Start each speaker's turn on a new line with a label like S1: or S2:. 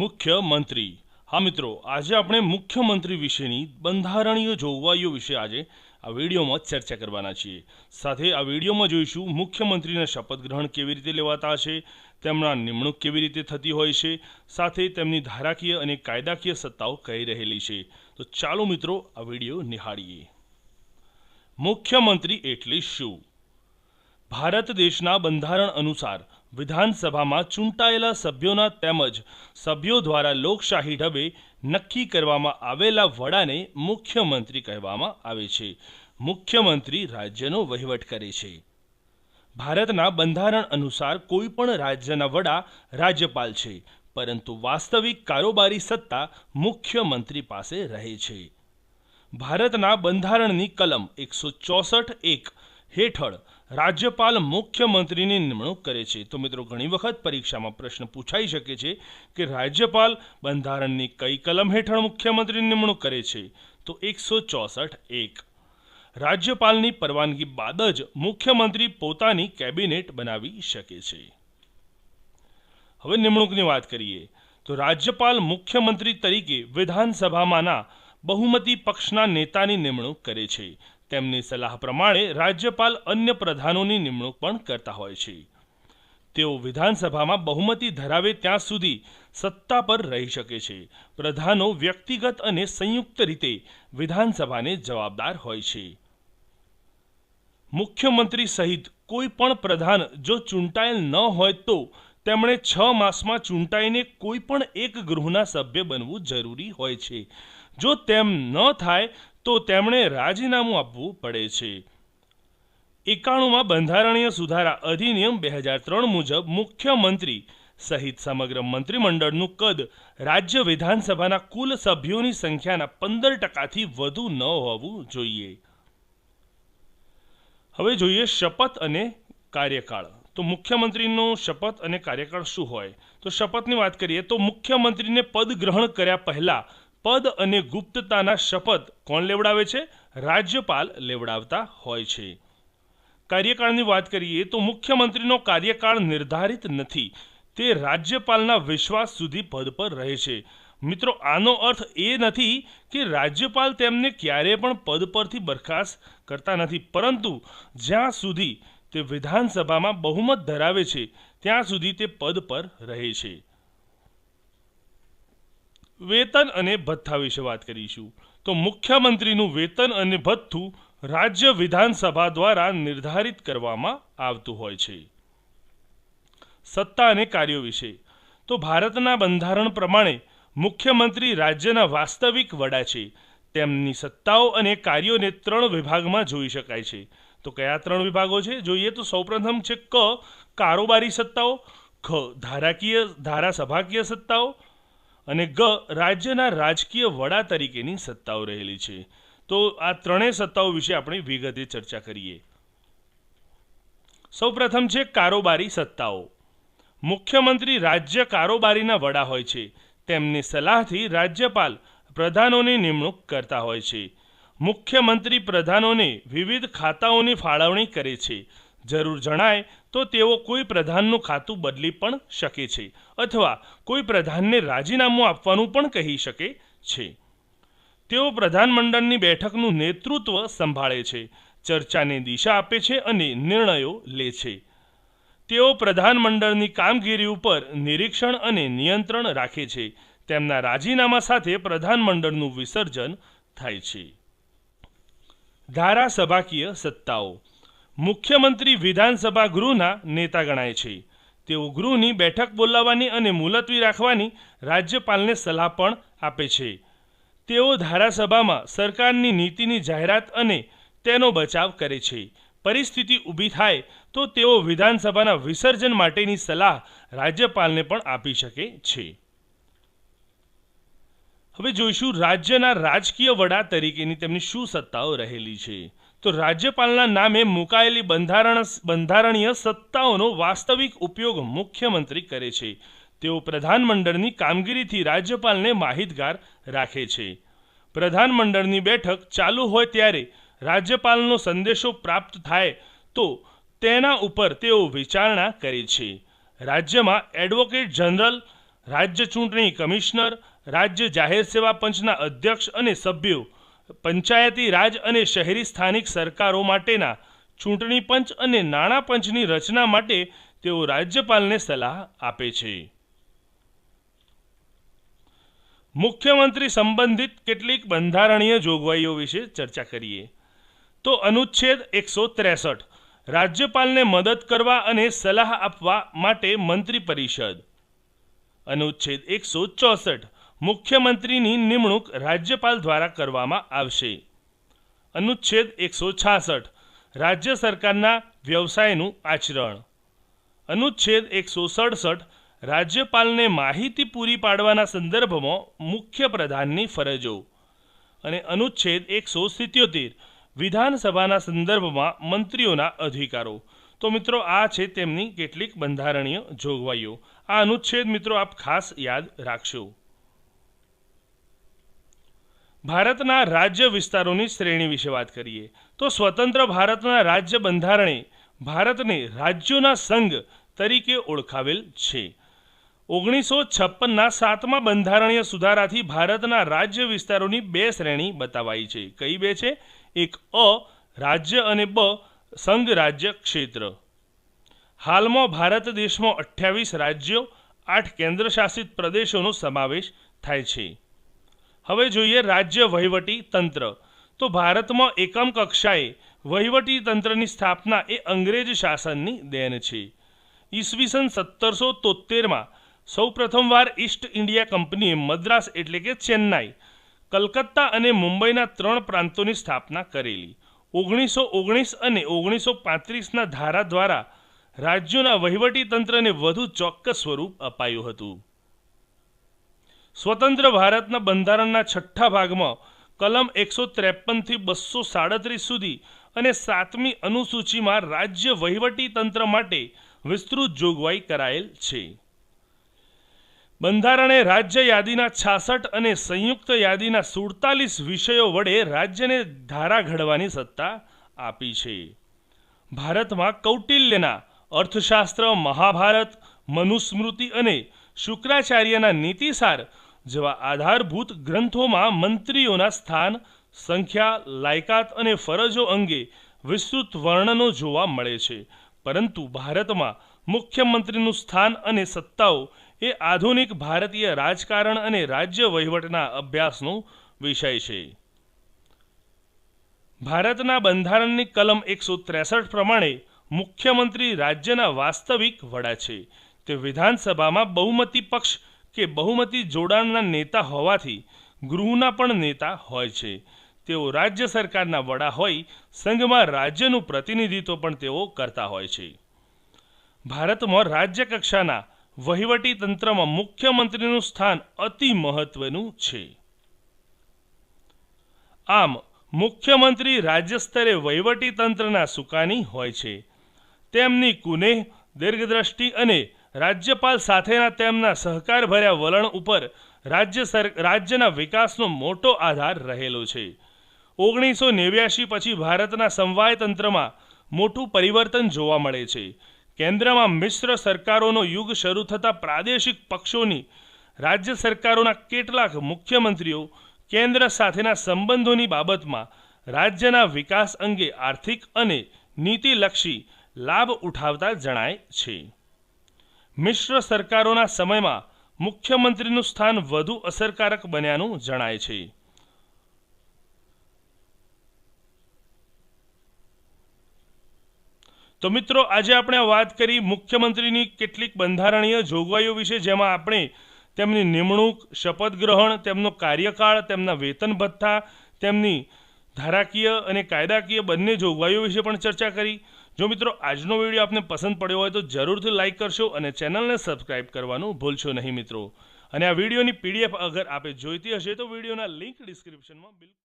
S1: મુખ્યમંત્રી. હા મિત્રો, આજે આપણે મુખ્યમંત્રી વિશેની બંધારણીય જોગવાઈઓ વિશે આજે આ વિડીયોમાં ચર્ચા કરવાના છીએ. સાથે આ વિડીયોમાં જોઈશું મુખ્યમંત્રીના શપથ ગ્રહણ કેવી રીતે લેવાતા છે તેમના નિમણૂક કેવી રીતે થતી હોય છે, સાથે તેમની ધારાકીય અને કાયદાકીય સત્તાઓ કઈ રહેલી છે. તો ચાલો મિત્રો, આ વીડિયો નિહાળીએ. મુખ્યમંત્રી એટલે શું? ભારત દેશના બંધારણ અનુસાર વિધાનસભામાં ચૂંટાયેલા સભ્યોના તેમજ સભ્યો દ્વારા લોકશાહી ઢબે નક્કી કરવામાં આવેલા વડાને મુખ્યમંત્રી કહેવામાં આવે છે. મુખ્યમંત્રી રાજ્યનો વહીવટ કરે છે. ભારતના બંધારણ અનુસાર કોઈ પણ રાજ્યના વડા રાજ્યપાલ છે, પરંતુ વાસ્તવિક કારોબારી સત્તા મુખ્યમંત્રી પાસે રહે છે. ભારતના બંધારણની કલમ એકસો ચોસઠ એક હેઠળ રાજ્યપાલ મુખ્યમંત્રીની નિમણૂક કરે છે. તો મિત્રો, ઘણી વખત પરીક્ષામાં પ્રશ્ન પૂછાઈ શકે છે કે રાજ્યપાલ બંધારણની કઈ કલમ હેઠળ મુખ્યમંત્રીની નિમણૂક કરે છે? તો એકસો ચોસઠ એક. રાજ્યપાલની પરવાનગી બાદ જ મુખ્યમંત્રી પોતાની કેબિનેટ બનાવી શકે છે. હવે નિમણૂકની વાત કરીએ. તો રાજ્યપાલ મુખ્યમંત્રી તરીકે વિધાનસભામાંના બહુમતી પક્ષના નેતાની નિમણૂક કરે છે. તેમની સલાહ પ્રમાણે રાજ્યપાલ અન્ય પ્રધાનોની નિમણૂક પણ કરતા હોય છે. તેઓ વિધાનસભામાં બહુમતી ધરાવે ત્યાં સુધી સત્તા પર રહી શકે છે. પ્રધાનો વ્યક્તિગત અને સંયુક્ત રીતે વિધાનસભાને જવાબદાર હોય છે. મુખ્યમંત્રી સહિત કોઈ પણ પ્રધાન જો ચૂંટાયેલ ન હોય તો તેમણે છ માસમાં ચૂંટાઈને કોઈ પણ એક ગૃહના સભ્ય બનવું જરૂરી હોય છે. જો તેમ ન થાય તો તેમણે રાજીનામું આપવું પડે છે. એકાણુંમાં બંધારણીય સુધારા અધિનિયમ બે હજાર ત્રણ મુજબ મુખ્યમંત્રી સહિત સમગ્ર મંત્રીમંડળનું કદ રાજ્ય વિધાનસભાના કુલ સભ્યોની સંખ્યાના પંદર ટકાથી વધુ ન હોવું જોઈએ. હવે જોઈએ શપથ અને કાર્યકાળ. તો મુખ્યમંત્રીનો શપથ અને કાર્યકાળ શું હોય? તો શપથની વાત કરીએ તો મુખ્યમંત્રીને પદ ગ્રહણ કર્યા પહેલા પદ અને ગુપ્તતાના શપથ કોણ લેવડાવે છે? રાજ્યપાલ લેવડાવતા હોય છે. કાર્યકાળની વાત કરીએ તો મુખ્યમંત્રીનો કાર્યકાળ નિર્ધારિત નથી. તે રાજ્યપાલના વિશ્વાસ સુધી પદ પર રહે છે. મિત્રો, આનો અર્થ એ નથી કે રાજ્યપાલ તેમને ક્યારેય પણ પદ પરથી બરખાસ્ત કરતા નથી. પરંતુ જ્યાં સુધી તે વિધાનસભામાં બહુમત ધરાવે છે, ત્યાં સુધી તે પદ પર રહે છે. વેતન અને ભથ્થા વિશે વાત કરીશું. તો મુખ્યમંત્રીનું વેતન અને ભથ્થું રાજ્ય વિધાનસભા દ્વારા નિર્ધારિત કરવામાં આવતું હોય છે. સત્તા અને કાર્યો વિશે. તો ભારતના બંધારણ પ્રમાણે મુખ્યમંત્રી રાજ્યના વાસ્તવિક વડા છે. તેમની સત્તાઓ અને કાર્યોને ત્રણ વિભાગમાં જોઈ શકાય છે. તો કયા ત્રણ વિભાગો છે? જોઈએ તો સૌપ્રથમ છે ક, કારોબારી સત્તાઓ, ખ, ધારાકીય, ધારાસભાકીય સત્તાઓ અને ગ રાજ્યના રાજકીય વડા તરીકેની સત્તાઓ રહેલી છે. તો આ ત્રણેય સત્તાઓ વિશે આપણે વિગતે ચર્ચા કરીએ. સૌપ્રથમ છે કારોબારી સત્તાઓ. મુખ્યમંત્રી રાજ્ય કારોબારીના વડા હોય છે. તેમની સલાહથી રાજ્યપાલ પ્રધાનોની નિમણૂક કરતા હોય છે. મુખ્યમંત્રી પ્રધાનોને વિવિધ ખાતાઓની ફાળવણી કરે છે. જરૂર જણાય તો તેઓ કોઈ પ્રધાનનું ખાતું બદલી પણ શકે છે, અથવા કોઈ પ્રધાનને રાજીનામું આપવાનું પણ કહી શકે છે. તેઓ પ્રધાનમંડળની બેઠકનું નેતૃત્વ સંભાળે છે, ચર્ચાને દિશા આપે છે અને નિર્ણયો લે છે. તેઓ પ્રધાનમંડળની કામગીરી ઉપર નિરીક્ષણ અને નિયંત્રણ રાખે છે. તેમના રાજીનામા સાથે પ્રધાનમંડળનું વિસર્જન થાય છે. ધારાસભાકીય સત્તાઓ. મુખ્યમંત્રી વિધાનસભા ગૃહના નેતા ગણાય છે. તેઓ ગૃહની બેઠક બોલાવવાની અને મુલતવી રાખવાની રાજ્યપાલને સલાહ પણ આપે છે. તેઓ ધારાસભામાં સરકારની નીતિની જાહેરાત અને તેનો બચાવ કરે છે. પરિસ્થિતિ ઊભી થાય તો તેઓ વિધાનસભાના વિસર્જન માટેની સલાહ રાજ્યપાલને પણ આપી શકે છે. હવે જોઈશું રાજ્યના રાજકીય વડા તરીકેની તેમની શું સત્તાઓ રહેલી છે. તો રાજ્યપાલના નામે મુકાયેલી બંધારણ બંધારણીય સત્તાઓનો વાસ્તવિક ઉપયોગ મુખ્યમંત્રી કરે છે. તેઓ પ્રધાનમંડળની કામગીરીથી રાજ્યપાલને માહિતગાર રાખે છે. પ્રધાનમંડળની બેઠક ચાલુ હોય ત્યારે રાજ્યપાલનો સંદેશો પ્રાપ્ત થાય તો તેના ઉપર તેઓ વિચારણા કરે છે. રાજ્યમાં એડવોકેટ જનરલ, રાજ્ય ચૂંટણી કમિશનર, રાજ્ય જાહેર સેવા પંચના અધ્યક્ષ અને સભ્યો પંચાયતી રાજ અને શહેરી સ્થાનિક સરકારો માટેના ચૂંટણી પંચ અને નાણાં પંચની રચના માટે તેઓ રાજ્યપાલને સલાહ આપે છે. મુખ્યમંત્રી સંબંધિત કેટલીક બંધારણીય જોગવાઈઓ વિશે ચર્ચા કરીએ. તો અનુચ્છેદ એકસો ત્રેસઠ, રાજ્યપાલને મદદ કરવા અને સલાહ આપવા માટે મંત્રી પરિષદ. અનુચ્છેદ એકસો ચોસઠ મુખ્યમંત્રીની નિમણૂક રાજ્યપાલ દ્વારા કરવામાં આવશે. અનુચ્છેદ એકસો છાસઠ, રાજ્ય સરકારના વ્યવસાયનું આચરણ. અનુચ્છેદ એકસો સડસઠ, રાજ્યપાલને માહિતી પૂરી પાડવાના સંદર્ભમાં મુખ્ય પ્રધાનની ફરજો. અને અનુચ્છેદ એકસો સિત્યોતેર, વિધાનસભાના સંદર્ભમાં મંત્રીઓના અધિકારો. તો મિત્રો, આ છે તેમની કેટલીક બંધારણીય જોગવાઈઓ. આ અનુચ્છેદ મિત્રો આપ ખાસ યાદ રાખશો. ભારતના રાજ્ય વિસ્તારોની શ્રેણી વિશે વાત કરીએ, તો સ્વતંત્ર ભારતના રાજ્ય બંધારણે ભારતને રાજ્યોના સંઘ તરીકે ઓળખાવેલ છે. ઓગણીસો છપ્પનના સાતમા બંધારણીય સુધારાથી ભારતના રાજ્ય વિસ્તારોની બે શ્રેણી બતાવાઈ છે. કઈ બે છે? એક, અ, રાજ્ય અને બ, સંઘ રાજ્ય ક્ષેત્ર. હાલમાં ભારત દેશમાં અઠ્યાવીસ રાજ્યો, આઠ કેન્દ્રશાસિત પ્રદેશોનો સમાવેશ થાય છે. હવે જોઈએ રાજ્ય વહીવટી તંત્ર. તો ભારતમાં એકમ કક્ષાએ વહીવટી તંત્રની સ્થાપના એ અંગ્રેજ શાસનની દેન છે. ઈસવીસન સત્તરસો તોતેરમાં સૌ પ્રથમવાર ઈસ્ટ ઇન્ડિયા કંપનીએ મદ્રાસ એટલે કે ચેન્નાઈ, કલકત્તા અને મુંબઈના ત્રણ પ્રાંતોની સ્થાપના કરેલી. ઓગણીસો ઓગણીસ અને ઓગણીસો પાંત્રીસના ધારા દ્વારા રાજ્યોના વહીવટી તંત્રને વધુ ચોક્કસ સ્વરૂપ અપાયું હતું. સ્વતંત્ર ભારતના બંધારણના છઠ્ઠા ભાગમાં કલમ એકસો ત્રેપનથી બસો સાડત્રીસ સુધી અને સાતમી અનુસૂચિમાં રાજ્ય વહીવટી માટે વિસ્તૃત જોગવાઈ કરાયેલ છે. બંધારણે રાજ્ય યાદીના છાસઠ અને સંયુક્ત યાદીના સુડતાલીસ વિષયો વડે રાજ્યને ધારા ઘડવાની સત્તા આપી છે. ભારતમાં કૌટિલ્યના અર્થશાસ્ત્ર, મહાભારત, મનુસ્મૃતિ અને શુક્રાચાર્યના નીતિસાર જેવા આધારભૂત ગ્રંથોમાં મંત્રીઓના સ્થાન, સંખ્યા, લાયકાત અને ફરજો અંગે વિસ્તૃત વર્ણનો જોવા મળે છે. પરંતુ ભારતમાં મુખ્યમંત્રીનું સ્થાન અને સત્તાઓ એ આધુનિક ભારતીય રાજકારણ અને રાજ્ય વહીવટના અભ્યાસનો વિષય છે. ભારતના બંધારણની કલમ એકસો ત્રેસઠ પ્રમાણે મુખ્યમંત્રી રાજ્યના વાસ્તવિક વડા છે. તે વિધાનસભામાં બહુમતી પક્ષ કે બહુમતી જોડાણના નેતા હોવાથી ગૃહના પણ નેતા હોય છે. તેઓ રાજ્ય સરકારના વડા હોય, સંઘમાં રાજ્યનું પ્રતિનિધિત્વ પણ તેઓ કરતા હોય છે. ભારતમાં રાજ્ય કક્ષાના વહીવટી તંત્રમાં મુખ્યમંત્રીનું સ્થાન અતિ મહત્વનું છે. આમ, મુખ્યમંત્રી રાજ્ય સ્તરે વહીવટી તંત્રના સુકાની હોય છે. તેમની કુનેહ, દીર્ઘદ્રષ્ટિ અને રાજ્યપાલ સાથેના તેમના સહકારભર્યા વલણ ઉપર રાજ્ય સર, રાજ્યના વિકાસનો મોટો આધાર રહેલો છે. ઓગણીસો નેવ્યાશી પછી ભારતના સમવાય તંત્રમાં મોટું પરિવર્તન જોવા મળે છે. કેન્દ્રમાં મિશ્ર સરકારોનો યુગ શરૂ થતાં પ્રાદેશિક પક્ષોની રાજ્ય સરકારોના કેટલાક મુખ્યમંત્રીઓ કેન્દ્ર સાથેના સંબંધોની બાબતમાં રાજ્યના વિકાસ અંગે આર્થિક અને નીતિલક્ષી લાભ ઉઠાવતા જણાય છે. મિશ્ર સરકારોના સમયમાં મુખ્યમંત્રીનું સ્થાન વધુ અસરકારક બન્યાનું જણાય છે. તો મિત્રો, આજે આપણે વાત કરી મુખ્યમંત્રીની કેટલીક બંધારણીય જોગવાઈઓ વિશે, જેમાં આપણે તેમની નિમણૂક શપથ ગ્રહણ તેમનો કાર્યકાળ, તેમના વેતન ભથ્થા, તેમની ધારાકીય અને કાયદાકીય બંને જોગવાઈઓ વિશે પણ ચર્ચા કરી. જો મિત્રો આજનો વીડિયો આપને પસંદ પડ્યો હોય તો જરૂરથી લાઇક કરશો અને ચેનલને સબસ્ક્રાઇબ કરવાનું ભૂલશો નહીં મિત્રો. અને આ વિડીયોની પીડીએફ અગર આપે જોઈતી હશે તો વિડીયોના લિંક ડિસ્ક્રિપ્શનમાં બિલકુલ